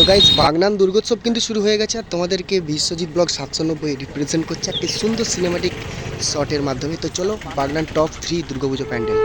তো গাইজ বাগনান দুর্গোৎসব কিন্তু শুরু হয়ে গেছে আর তোমাদেরকে বিশ্বজিৎ ব্লগ সাতশো নব্বই রিপ্রেজেন্ট করছে একটি সুন্দর সিনেমাটিক শটের মাধ্যমে। তো চলো বাগনান টপ থ্রি দুর্গাপুজো প্যান্ডেল।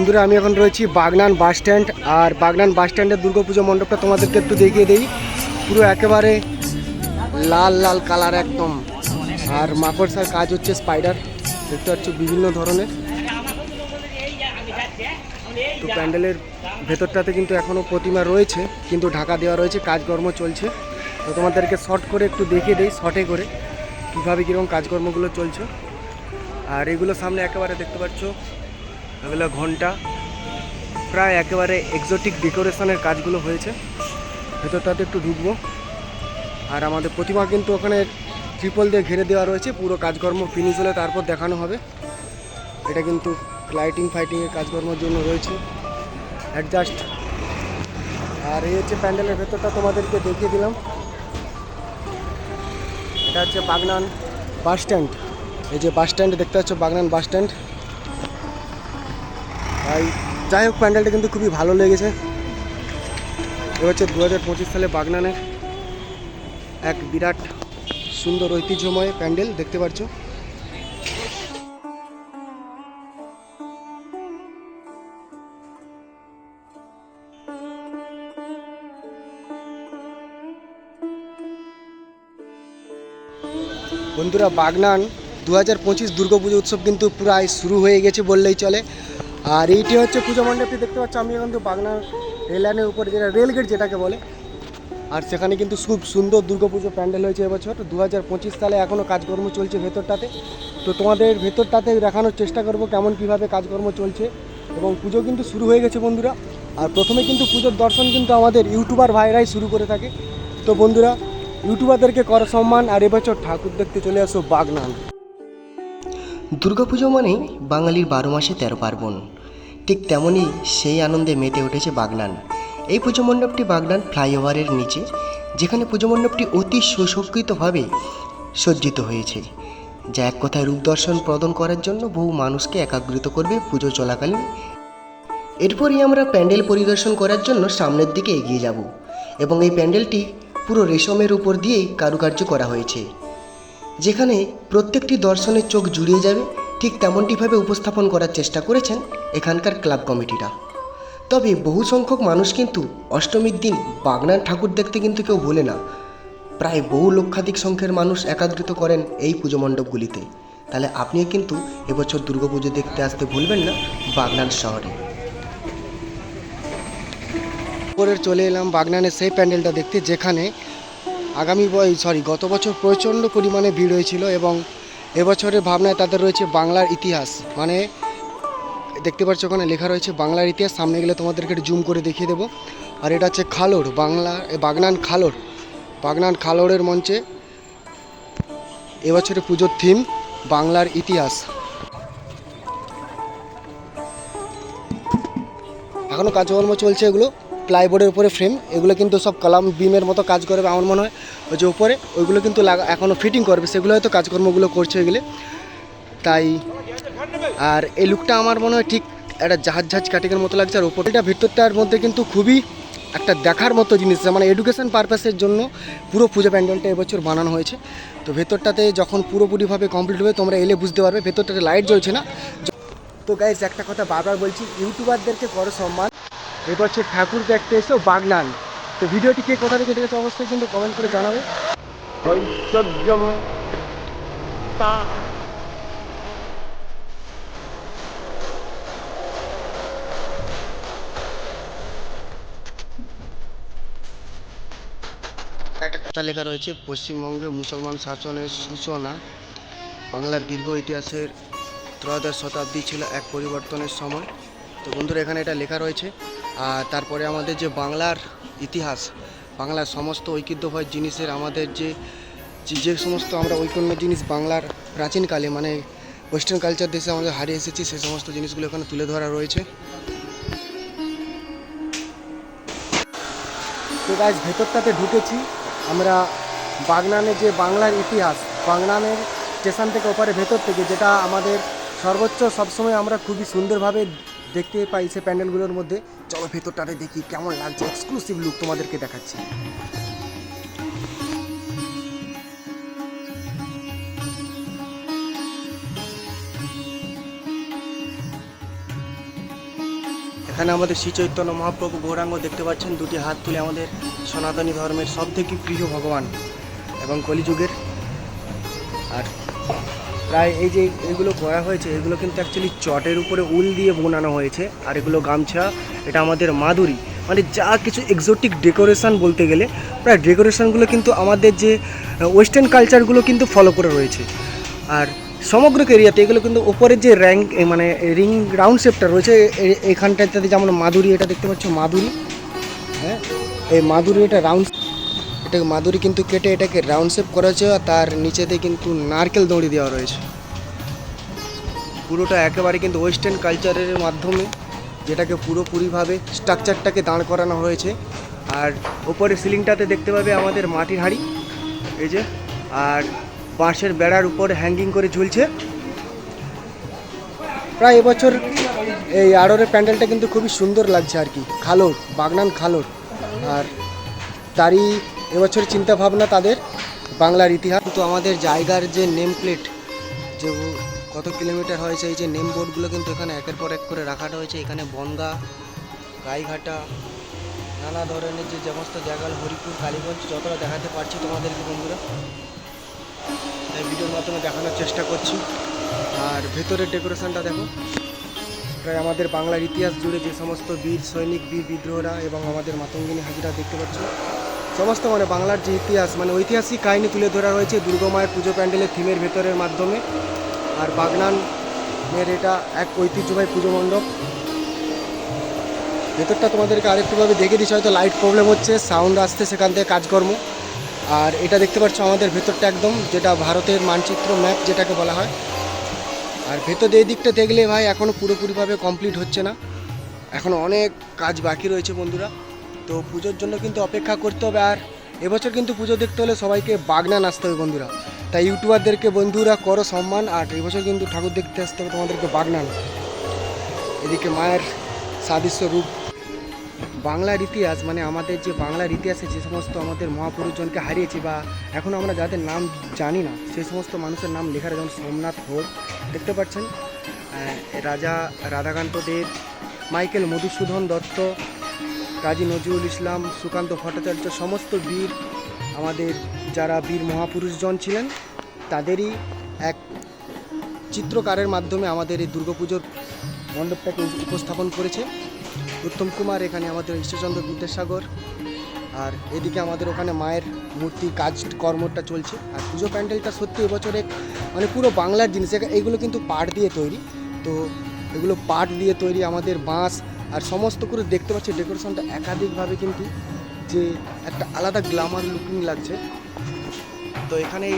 বন্ধুরা, আমি এখন রয়েছি বাগনান বাস স্ট্যান্ড আর বাগনান বাস স্ট্যান্ডের দুর্গাপুজো মণ্ডপটা তোমাদেরকে একটু দেখিয়ে দিই। পুরো একেবারে লাল লাল কালার একদম। আর মাকড়সার কাজ হচ্ছে স্পাইডার দেখতে পাচ্ছ বিভিন্ন ধরনের। তো প্যান্ডেলের ভেতরটাতে কিন্তু এখনও প্রতিমা রয়েছে, কিন্তু ঢাকা দেওয়া রয়েছে, কাজকর্ম চলছে। তো তোমাদেরকে শর্ট করে একটু দেখিয়ে দিই শর্টে করে। কীভাবে কীরকম কাজকর্মগুলো চলছে। আর এগুলো সামনে একেবারে দেখতে পাচ্ছ এগুলো ঘণ্টা, প্রায় একেবারে এক্সোটিক ডেকোরেশনের কাজগুলো হয়েছে। ভেতরটাতে একটু ঢুকবো। আর আমাদের প্রতিমা কিন্তু ওখানে ট্রিপল দিয়ে ঘিরে দেওয়া রয়েছে। পুরো কাজকর্ম ফিনিশ হলে তারপর দেখানো হবে। এটা কিন্তু লাইটিং ফাইটিংয়ের কাজকর্মের জন্য রয়েছে। অ্যাডজাস্ট আর এই হচ্ছে প্যান্ডেলের ভেতরটা তোমাদেরকে দেখিয়ে দিলাম। এটা হচ্ছে বাগনান বাস স্ট্যান্ড এই যে বাস স্ট্যান্ড দেখতে পাচ্ছ, বাগনান বাস স্ট্যান্ড তাই যাই হোক, প্যান্ডেলটা কিন্তু খুবই ভালো লেগেছে। এ হচ্ছে দু হাজার পঁচিশ সালে বাগনানের এক বিরাট সুন্দর ঐতিহ্যময় প্যান্ডেল, দেখতে পাচ্ছ বন্ধুরা, বাগনান দু হাজার পঁচিশ দুর্গাপুজো উৎসব কিন্তু প্রায় শুরু হয়ে গেছে বললেই চলে। আর এইটি হচ্ছে পুজো মণ্ডপটি দেখতে পাচ্ছ আমি এখন তো বাগনান রেল লাইনের উপরে যেটা রেলগেট যেটাকে বলে, আর সেখানে কিন্তু খুব সুন্দর দুর্গা দুর্গাপুজো প্যান্ডেল হয়েছে এবছর। দু হাজার পঁচিশ সালে এখনও কাজকর্ম চলছে ভেতরটাতে। তো তোমাদের ভেতরটাতে দেখানোর চেষ্টা করব কেমন কীভাবে কাজকর্ম চলছে। এবং পুজো কিন্তু শুরু হয়ে গেছে বন্ধুরা। আর প্রথমে কিন্তু পুজোর দর্শন কিন্তু আমাদের ইউটিউবার ভাইরাই শুরু করে থাকে। তো বন্ধুরা ইউটিউবারদেরকে কর সম্মান, আর এবছর ঠাকুর দেখতে চলে আসো বাগনান। দুর্গাপুজো মানেই বাঙালির বারো মাসে তেরো পার্বণ। ঠিক তেমনই সেই আনন্দে মেতে উঠেছে বাগনান। এই পুজো মণ্ডপটি বাগনান ফ্লাইওভারের নিচে, যেখানে পুজো মণ্ডপটি অতি সুসজ্জিতভাবে সজ্জিত হয়েছে। যা এক কথায় রূপ দর্শন প্রদান করার জন্য বহু মানুষকে একাগ্রিত করবে পুজো চলাকালীন। এরপরই আমরা প্যান্ডেল পরিদর্শন করার জন্য সামনের দিকে এগিয়ে যাব এবং এই প্যান্ডেলটি পুরো রেশমের উপর দিয়েই কারুকার্য করা হয়েছে। যেখানে প্রত্যেকটি দর্শনের চোখ জুড়িয়ে যাবে, ঠিক তেমনটিভাবে উপস্থাপন করার চেষ্টা করেছেন এখানকার ক্লাব কমিটিরা। তবে বহু সংখ্যক মানুষ কিন্তু অষ্টমীর দিন বাগনান ঠাকুর দেখতে কিন্তু কেউ ভোলে না। প্রায় বহু লক্ষাধিক সংখ্যের মানুষ একাগ্রিত করেন এই পুজো মণ্ডপগুলিতে। তাহলে আপনিও কিন্তু এবছর দুর্গাপুজো দেখতে আসতে ভুলবেন না বাগনান শহরে। পরে চলে এলাম বাগনানের সেই প্যান্ডেলটা দেখতে, যেখানে আগামী সরি গত বছর প্রচণ্ড পরিমাণে ভিড় হয়েছিল এবং এবছরের ভাবনায় তাদের রয়েছে বাংলার ইতিহাস। মানে দেখতে পাচ্ছ ওখানে লেখা রয়েছে বাংলার ইতিহাস, সামনে গেলে তোমাদেরকে একটু জুম করে দেখিয়ে দেবো। আর এটা হচ্ছে খালোর, বাংলা বাগনান খালোর। বাগনান খালোড়ের মঞ্চে এবছরের পুজোর থিম বাংলার ইতিহাস। এখনও কাজকর্ম চলছে এগুলো? প্লাইবোর্ডের উপরে ফ্রেম এগুলো কিন্তু সব কলাম বিমের মতো কাজ করবে আমার মনে হয়। ওই যে উপরে, ওইগুলো কিন্তু লাগা এখনও ফিটিং করবে, সেগুলো হয়তো কাজকর্মগুলো করছে এগুলো তাই, আর এই লুকটা আমার মনে হয় ঠিক একটা জাহাজ জাহাজ কাটিংয়ের মতো লাগছে, আর ওপরটা ভিতরটার মধ্যে কিন্তু খুবই একটা দেখার মতো জিনিস মানে এডুকেশন পারপাসের জন্য পুরো পুজো প্যান্ডেলটা এবছর বানানো হয়েছে। তো ভেতরটাতে যখন পুরোপুরিভাবে কমপ্লিট হবে, তোমরা এলে বুঝতে পারবে, ভেতরটাতে লাইট জ্বলছে না। তো গাইজ একটা কথা বারবার বলছি, ইউটিউবারদেরকে করো সম্মান। এবছর ঠাকুর দেখতে এসো বাগনান তো ভিডিওটি কে কোথা থেকে দেখেছে অবশ্যই কিন্তু কমেন্ট করে জানাবে। তা। একটা কথা লেখা রয়েছে পশ্চিমবঙ্গে মুসলমান শাসনের সূচনা বাংলার দীর্ঘ ইতিহাসের ত্রয়োদশ শতাব্দী ছিল এক পরিবর্তনের সময়। তো বন্ধুরা এখানে এটা লেখা রয়েছে তারপরে আমাদের যে বাংলার ইতিহাস, বাংলার সমস্ত ঐতিহ্যবাহী জিনিসের আমাদের যে, যে- যে সমস্ত আমরা ঐকন্য জিনিস বাংলার প্রাচীনকালে মানে ওয়েস্টার্ন কালচার দেশে আমাদের হারিয়ে এসেছি, সে সমস্ত জিনিসগুলো এখানে তুলে ধরা রয়েছে। তো গাছ ভেতরটাতে ঢুকেছি। আমরা বাগনানে যে বাংলার ইতিহাস, বাগনানের স্টেশন থেকে ওপারে ভেতর থেকে, যেটা আমাদের সর্বোচ্চ সবসময় আমরা খুবই সুন্দরভাবে দেখতে পাই সে প্যান্ডেলগুলোর মধ্যে। চলো ভেতরটাতে দেখি কেমন লাগছে। এক্সক্লুসিভ লুক তোমাদেরকে দেখাচ্ছি। এখানে আমাদের শ্রী চৈতন্য মহাপ্রভু গৌরাঙ্গ দেখতে পাচ্ছেন। দুটি হাত তুলে আমাদের সনাতনী ধর্মের সব থেকে প্রিয় ভগবান এবং কলিযুগের। আর প্রায় এই যে এগুলো করা হয়েছে, এগুলো কিন্তু অ্যাকচুয়ালি চটের উপরে উল দিয়ে বোনানো হয়েছে। আর এগুলো গামছা, এটা আমাদের মাদুরি। মানে যা কিছু এক্সোটিক ডেকোরেশন বলতে গেলে, প্রায় ডেকোরেশনগুলো কিন্তু আমাদের যে ওয়েস্টার্ন কালচারগুলো কিন্তু ফলো করে রয়েছে। আর সমগ্র এরিয়াতে এগুলো কিন্তু ওপরের যে র্যাঙ্ক মানে রিং রাউন্ড শেপটা রয়েছে এখানটাতে যেমন মাদুরি, এটা দেখতে পাচ্ছ মাদুরি। হ্যাঁ এই মাদুরি এটা রাউন্ড এটাকে মাদুরি কিন্তু কেটে এটাকে রাউন্ড শেপ করা হয়েছে আর তার নিচেতে কিন্তু নারকেল দড়ি দেওয়া রয়েছে। পুরোটা একেবারে কিন্তু ওয়েস্টার্ন কালচারের মাধ্যমে যেটাকে পুরোপুরিভাবে স্ট্রাকচারটাকে দাঁড় করানো হয়েছে। আর ওপরে সিলিংটাতে দেখতে পাবে আমাদের মাটির হাঁড়ি, এই যে, আর বাঁশের বেড়ার উপর হ্যাঙ্গিং করে ঝুলছে। প্রায় এবছর এই আড়রের প্যান্ডেলটা কিন্তু খুবই সুন্দর লাগছে আর কি, খালোর, বাগনান খালোর। আর তারই এবছর চিন্তা ভাবনা তাদের বাংলার ইতিহাস। কিন্তু আমাদের জায়গার যে নেম প্লেট, যে কত কিলোমিটার হয়েছে, এই যে নেম বোর্ডগুলো কিন্তু এখানে একের পর এক করে রাখাটা হয়েছে এখানে বনগা, গাইঘাটা, নানা ধরনের যে সমস্ত জায়গা হরিপুর, কালীগঞ্জ, যতটা দেখাতে পারছি তোমাদেরকে বন্ধুরা। তাই ভিডিওর মাধ্যমে দেখানোর চেষ্টা করছি। আর ভেতরের ডেকোরেশনটা দেখো। প্রায় আমাদের বাংলার ইতিহাস জুড়ে যে সমস্ত বীর, সৈনিক, বীর বিদ্রোহরা এবং আমাদের মাতঙ্গিনী হাজিরা দেখতে পাচ্ছ। সমস্ত মানে বাংলার যে ইতিহাস মানে ঐতিহাসিক কাহিনী তুলে ধরা হয়েছে দুর্গমায়ের পুজো প্যান্ডেলের থিমের ভেতরের মাধ্যমে। আর বাগনান এর এটা এক ঐতিহ্যবাহী পুজো মণ্ডপ। ভেতরটা তোমাদেরকে আরেকটুভাবে দেখে দিচ্ছি, হয়তো লাইট প্রবলেম হচ্ছে সাউন্ড আসছে সেখান থেকে কাজকর্ম। আর এটা দেখতে পাচ্ছ আমাদের ভেতরটা একদম, যেটা ভারতের মানচিত্র ম্যাপ যেটাকে বলা হয়। আর ভেতর এই দিকটা দেখলে ভাই এখনও পুরোপুরিভাবে কমপ্লিট হচ্ছে না। এখনও অনেক কাজ বাকি রয়েছে বন্ধুরা। তো পুজোর জন্য কিন্তু অপেক্ষা করতে হবে আর এবছর কিন্তু পুজো দেখতে হলে সবাইকে বাগনান আসতে হবে বন্ধুরা। তাই ইউটিউবারদেরকে বন্ধুরা করো সম্মান আর এবছর কিন্তু ঠাকুর দেখতে আসতে হবে তোমাদেরকে বাগনান এদিকে মায়ের সাদৃশ্য রূপ। বাংলার ইতিহাস মানে আমাদের যে বাংলার ইতিহাসে যে সমস্ত আমাদের মহাপুরুষজনকে হারিয়েছি বা এখন আমরা যাদের নাম জানি না, সেই সমস্ত মানুষের নাম লেখা যেমন সোমনাথ হোর দেখতে পাচ্ছেন? রাজা রাধাকান্ত দেব, মাইকেল মধুসূদন দত্ত কাজী নজরুল ইসলাম, সুকান্ত ভট্টাচার্য, সমস্ত বীর, আমাদের যারা বীর মহাপুরুষজন ছিলেন, তাদেরই এক চিত্রকারের মাধ্যমে আমাদের এই দুর্গাপুজোর মণ্ডপটাকে উপস্থাপন করেছে। উত্তম কুমার, এখানে আমাদের ঈশ্বরচন্দ্র বিদ্যাসাগর, আর এদিকে আমাদের ওখানে মায়ের মূর্তি কাজ কর্মটা চলছে। আর পুজো প্যান্ডেলটা সত্যি এবছরে মানে পুরো বাংলার জিনিস এগা- এগুলো কিন্তু পাট দিয়ে তৈরি। তো এগুলো পাট দিয়ে তৈরি আমাদের বাঁশ আর সমস্ত করে দেখতে পাচ্ছি ডেকোরেশনটা একাধিকভাবে কিন্তু যে একটা আলাদা গ্লামার লুকিং লাগছে। তো এখানে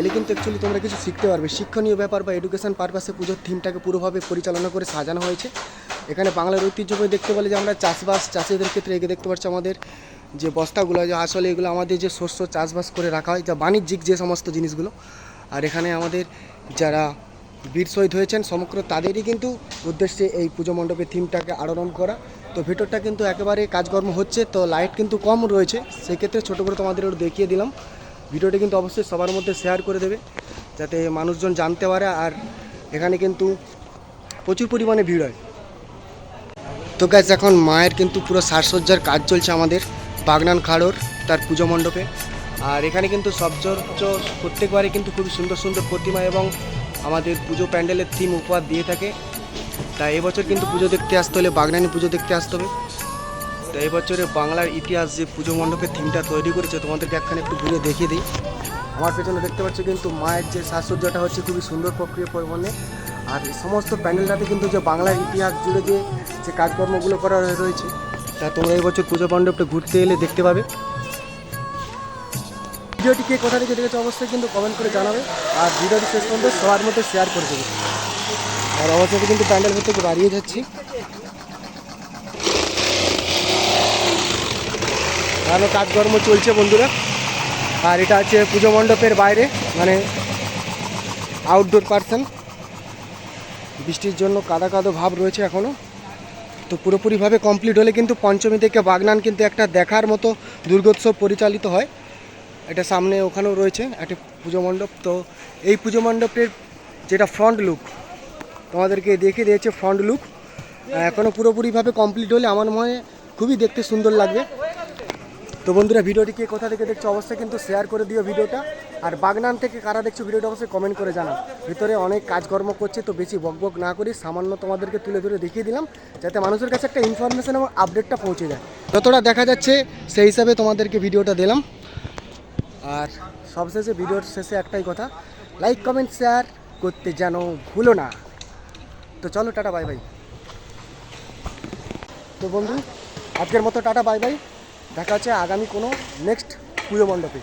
এলে কিন্তু অ্যাকচুয়ালি তোমরা কিছু শিখতে পারবে। শিক্ষণীয় ব্যাপার বা এডুকেশন পারপাসে পুজোর থিমটাকে পুরোভাবে পরিচালনা করে সাজানো হয়েছে। এখানে বাংলার ঐতিহ্যবাহী দেখতে পেলে যে আমরা চাষবাস, চাষিদের ক্ষেত্রে এগে দেখতে পাচ্ছি আমাদের যে বস্তাগুলো, যে আসলে এগুলো আমাদের যে শস্য চাষবাস করে রাখা হয়, যা বাণিজ্যিক যে সমস্ত জিনিসগুলো। আর এখানে আমাদের যারা বীর শহীদ হয়েছেন। সমগ্র তাদেরই কিন্তু উদ্দেশ্যে এই পুজো মণ্ডপের থিমটাকে আড়রণ করা। তো ভেতরটা কিন্তু একেবারে কাজকর্ম হচ্ছে, তো লাইট কিন্তু কম রয়েছে। সেক্ষেত্রে ছোটো করে তোমাদের একটু দেখিয়ে দিলাম। ভিডিওটি কিন্তু অবশ্যই সবার মধ্যে শেয়ার করে দেবে, যাতে মানুষজন জানতে পারে আর এখানে কিন্তু প্রচুর পরিমাণে ভিড় হয়। তো গাছ এখন মায়ের কিন্তু পুরো সাজসজ্জার কাজ চলছে আমাদের, বাগনান খাড়োর তার পুজো মণ্ডপে। আর এখানে কিন্তু সবচর্চ প্রত্যেকবারে কিন্তু খুবই সুন্দর সুন্দর প্রতিমা এবং আমাদের পুজো প্যান্ডেলের থিম উপহার দিয়ে থাকে। তাই এবছর কিন্তু পুজো দেখতে আসতে হলে বাগনানি পুজো দেখতে আসতে হবে। তো এবছরে বাংলার ইতিহাস যে পুজো মণ্ডপের থিমটা তৈরি করেছে, তোমাদেরকে একখানে একটু ঘুরে দেখিয়ে দিই। আমার পেছনে দেখতে পাচ্ছ কিন্তু মায়ের যে সাজসজ্জাটা হচ্ছে খুবই সুন্দর প্রক্রিয়া পরিমাণে আর এই সমস্ত প্যান্ডেলটাতে কিন্তু যে বাংলার ইতিহাস জুড়ে যে যে কাজকর্মগুলো করা রয়েছে, তা তোমরা এই বছর পুজো মণ্ডপটা ঘুরতে এলে দেখতে পাবে। ভিডিওটি কে কোথা থেকে দেখেছ অবশ্যই কিন্তু কমেন্ট করে জানাবে। আর ভিডিওটি শেষ পর্যন্ত সবার মধ্যে শেয়ার করে দেবে। আর অবশ্যই কিন্তু প্যান্ডেল ভেতর বাড়িয়ে যাচ্ছি। ভালো কাজকর্ম চলছে বন্ধুরা। আর এটা আছে পুজো মণ্ডপের বাইরে মানে আউটডোর পার্সন বৃষ্টির জন্য কাদা কাদো ভাব রয়েছে এখনও তো পুরোপুরিভাবে কমপ্লিট হলে কিন্তু পঞ্চমী থেকে বাগনান কিন্তু একটা দেখার মতো দুর্গোৎসব পরিচালিত হয়। এটা সামনে ওখানেও রয়েছে একটা পুজো মণ্ডপ। তো এই পুজো মণ্ডপের যেটা ফ্রন্ট লুক তোমাদেরকে দেখে দিয়েছে ফ্রন্ট লুক এখনও পুরোপুরিভাবে কমপ্লিট হলে আমার মনে হয় খুবই দেখতে সুন্দর লাগবে। তো বন্ধুরা, ভিডিওটি কে কোথা থেকে দেখছ অবশ্যই কিন্তু শেয়ার করে দিও ভিডিওটা। আর বাগনান থেকে কারা দেখছ ভিডিওটা অবশ্যই কমেন্ট করে জানাও। ভিতরে অনেক কাজকর্ম করছে, তো বেশি বকবক না করি, সামান্য তোমাদেরকে তুলে ধরে দেখিয়ে দিলাম, যাতে মানুষের কাছে একটা ইনফরমেশান এবং আপডেটটা পৌঁছে যায়। যতটা দেখা যাচ্ছে, সেই হিসাবে তোমাদেরকে ভিডিওটা দিলাম। আর সবশেষে ভিডিওর শেষে একটাই কথা লাইক কমেন্ট শেয়ার করতে যেন ভুলো না। তো চলো, টাটা বাই বাই তো বন্ধু, আজকের মতো টাটা বাই বাই দেখা হচ্ছে আগামী কোনো নেক্সট পুজো মণ্ডপে।